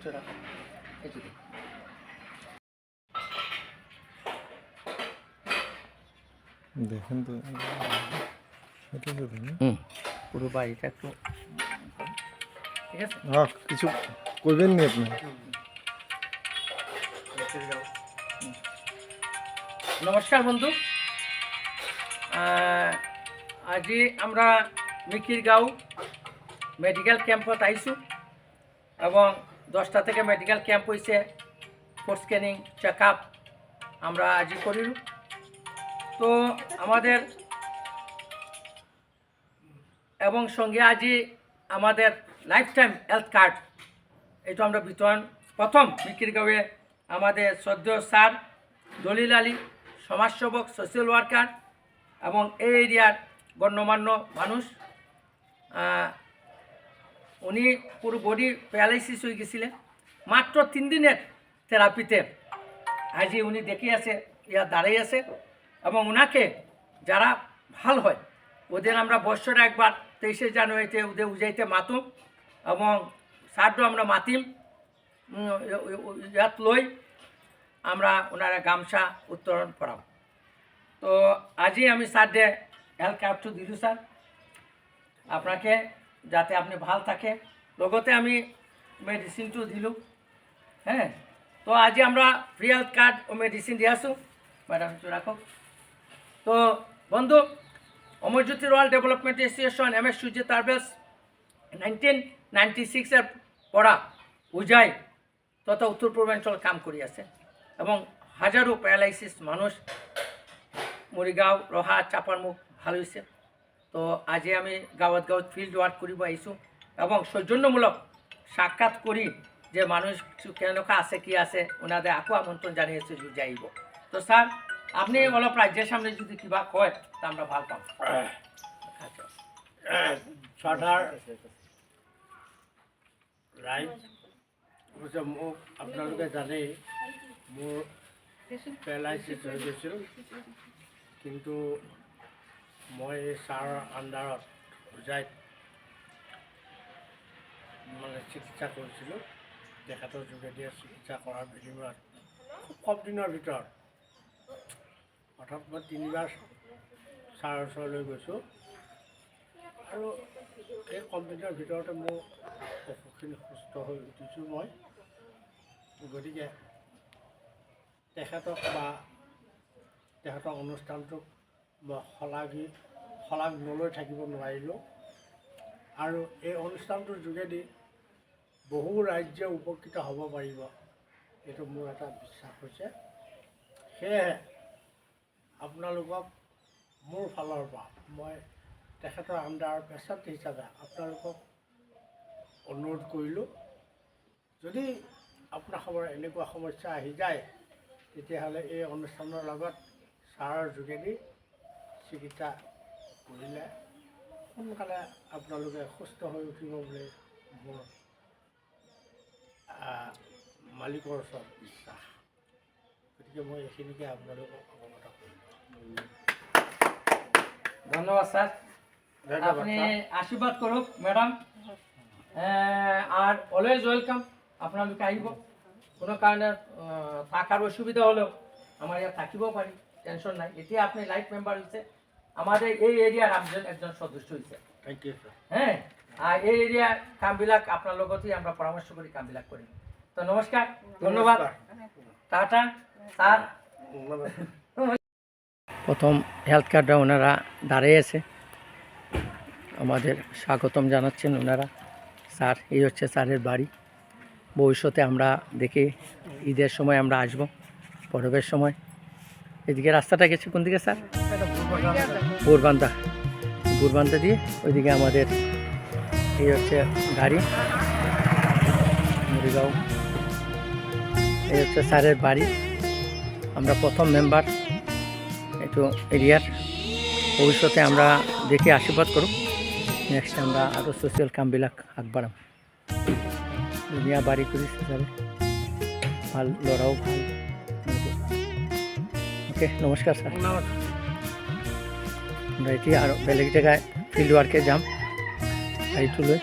উঠে রাখো। এই যদি দেখেন তো পুরো বাড়িটা একটু ঠিক আছে? হ্যাঁ কিছু করবেন নি আপনি? নমস্কার বন্ধু। আজি আমরা মিকির গাঁও মেডিকেল ক্যাম্পত আইসু এবং দশটা থেকে মেডিকেল ক্যাম্প হয়েছে ফুড স্ক্যানিং চেক আপ আমরা আজি করি তো আমাদের এবং সঙ্গে আজি আমাদের লাইফ টাইম হেলথ কার্ড এটা আমরা বিতরণ, প্রথম মিকির গাঁয়ে আমাদের শ্রদ্ধেয় স্যার দলিল আলী, সমাজসেবক সোশ্যাল ওয়ার্কার এবং এই এরিয়ার গণ্যমান্য মানুষ উনি পুরো বডি প্যারালাইসিস হয়ে গেছিলেন মাত্র তিন দিনের থেরাপিতে আজি উনি দেখে আছে, ইয়া দাঁড়াই আছে এবং ওনাকে যারা ভালো হয়, ওদের আমরা বছরে একবার তেইশে জানুয়ারিতে ওদের উজাইতে মাতুম এবং সারটো আমরা মাতিম। ইয়াত লৈ আমরা ওনারা গামছা উত্তোলন করাম তো আজি আমি সারডে হেলথ কার্ডটো দিলোঁ, স্যার। আপনাকে যাতে আপনি ভালো থাকে লগতে আমি মেডিচিনটো দিলোঁ হ্যাঁ? তো আজি আমরা ফ্রি হেলথ কার্ড ও মেডিচিন দি আছোঁ ম্যাডাম একটু রাখো। তো বন্ধু, Amarjyoti royal development association M S Surya travels nineteen ninety সিক্সের পড়া উজাই, তথা উত্তর পূর্বাঞ্চল কাম কৰি আছে এবং হাজারো প্যারালাইসিস মানুষ মৰিগাঁও ৰহা চাপাৰমুখ ভালো হৈছে তো আজি আমি গাঁৱত গাঁৱত ফিল্ড ৱাৰ্ক কৰিব আহিছোঁ এবং সৌজন্যমূলক সাক্ষাৎ কৰি যে মানুষ কেনেকুৱা আছে কি আছে ওনাদের আকৌ আমন্ত্রণ জানিয়েছে যে আহিব তো স্যার আপনি অলপ রাজ্যের সামনে যদি কিবা কয় তা আমরা ভালো পাম চৰ্দাৰ ৰাইজ অৱশ্যে মোক আপোনালোকে জানেই মোৰ পেৰালাইচিছ হৈ গৈছিল। কিন্তু মই এই ছাৰৰ আণ্ডাৰত হোজাইত মানে চিকিৎসা কৰিছিলোঁ। তেখেতৰ যোগেদিয়ে চিকিৎসা কৰাৰ বিনিময়ত খুব কম দিনৰ ভিতৰত। অৰ্থাৎ মই তিনিবাৰ ছাৰৰ ওচৰলৈ গৈছোঁ। আৰু এই কম দিনৰ ভিতৰতে মোৰ অসুখখিনি সুস্থ হৈ উঠিছোঁ মই। গতিকে তেখেতক বা তেখেতৰ অনুষ্ঠানটোক শলাগি, শলাগ নলৈ থাকিব নোৱাৰিলোঁ। আৰু এই অনুষ্ঠানটোৰ যোগেদি বহু ৰাজ্য উপকৃত হ'ব পাৰিব। এইটো মোৰ এটা বিশ্বাস হৈছে। সেয়েহে আপোনালোকক মোৰ ফালৰ পৰা মই তেখেতৰ আণ্ডাৰ পেচেণ্ট হিচাপে আপোনালোকক অনুৰোধ কৰিলোঁ। যদি আপোনাৰ সময়ত এনেকুৱা সমস্যা আহি যায়, তেতিয়াহ'লে এই অনুষ্ঠানৰ লগত ছাৰৰ যোগেদি চিকিৎসা কৰিলে সোনকালে আপোনালোকে সুস্থ হৈ উঠিব বুলি মোৰ মালিকৰ ওচৰত বিশ্বাস। গতিকে মই এইখিনিকে আপোনালোকক অৱগত কৰিলোঁ ধন্যবাদ স্যার ধন্যবাদ, আপনি স্যার। আশীর্বাদ করুক ম্যাডাম আর অলওয়েজ ওয়েলকাম আপোনালোকে আহিব। কোনো কাৰণে আহ, থাকাৰ অসুবিধা হ'লেও আমাৰ ইয়াত থাকিব পাৰি। টেনশ্যন নাই। এতিয়া আপুনি লাইফ মেম্বাৰ হৈছে। আমাদের এই এরিয়ার একজন একজন সদস্য হৈছে থেংক ইউ হ্যাঁ? আর এই এরিয়ার কামবিলাক আপনার লগতেই আমরা পরামর্শ করি কামবিলাক করি। তো নমস্কার ধন্যবাদ। Tata sir. প্রথম হেলথ কার্ডটা ওনারা দাঁড়িয়ে আছে। আমাদের স্বাগতম জানাচ্ছেন ওনারা। স্যার এই হচ্ছে স্যারের বাড়ি। ভবিষ্যতে আমরা দেখি ঈদের সময় আমরা আসব পরবের সময়। এদিকে রাস্তাটা গেছে কোন দিকে স্যার? বোরবান্দা বোরবান্দা দিয়ে ওইদিকে আমাদের এই হচ্ছে গাড়ি মুড়িগাঁও এই হচ্ছে স্যারের বাড়ি। আমরা প্রথম মেম্বার, একটু এরিয়ার। ভবিষ্যতে আমরা দেখি আশীর্বাদ করুক। নেক্সট আমরা আরও ছ'চিয়েল কামবিলাক আগবাঢ়াম। ধুনীয়া বাড়ি কৰিছে ছাৰে ভালো ল'ৰাও ভালো। অ'কে নমস্কাৰ ছাৰ আমরা এতিয়া আৰু বেলেগ জায়গায় ফিল্ড ওয়ার্কে যাম গাড়ীটো লৈ